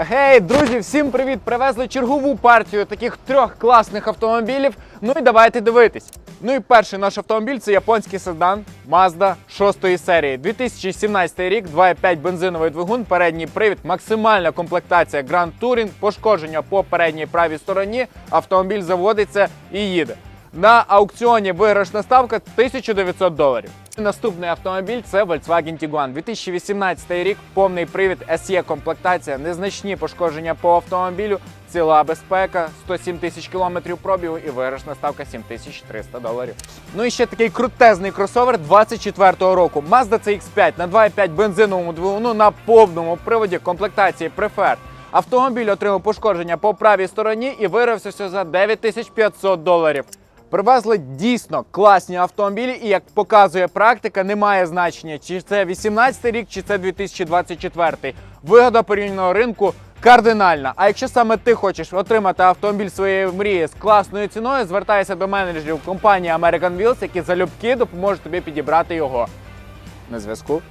Гей, друзі, всім привіт! Привезли чергову партію таких трьох класних автомобілів. Ну і давайте дивитись. Ну і перший наш автомобіль це японський седан Mazda 6 серії. 2017 рік, 2,5 бензиновий двигун, передній привід, максимальна комплектація Grand Touring, пошкодження по передній правій стороні. Автомобіль заводиться і їде. На аукціоні виграшна ставка 1900 доларів. Наступний автомобіль це Volkswagen Tiguan. 2018 рік, повний привід, SE комплектація, незначні пошкодження по автомобілю, ціла безпека, 107 тисяч кілометрів пробігу і виграшна ставка 7300 доларів. Ну і ще такий крутезний кросовер 24-го року. Mazda CX-5 на 2,5 бензиновому двигуну на повному приводі комплектації Preferred. Автомобіль отримав пошкодження по правій стороні і вирався за 9500 доларів. Привезли дійсно класні автомобілі, і як показує практика, немає значення, чи це 18 рік, чи це 2024. Вигода порівняного ринку кардинальна. А якщо саме ти хочеш отримати автомобіль своєї мрії з класною ціною, звертайся до менеджерів компанії American Wheels, які залюбки допоможуть тобі підібрати його. На зв'язку.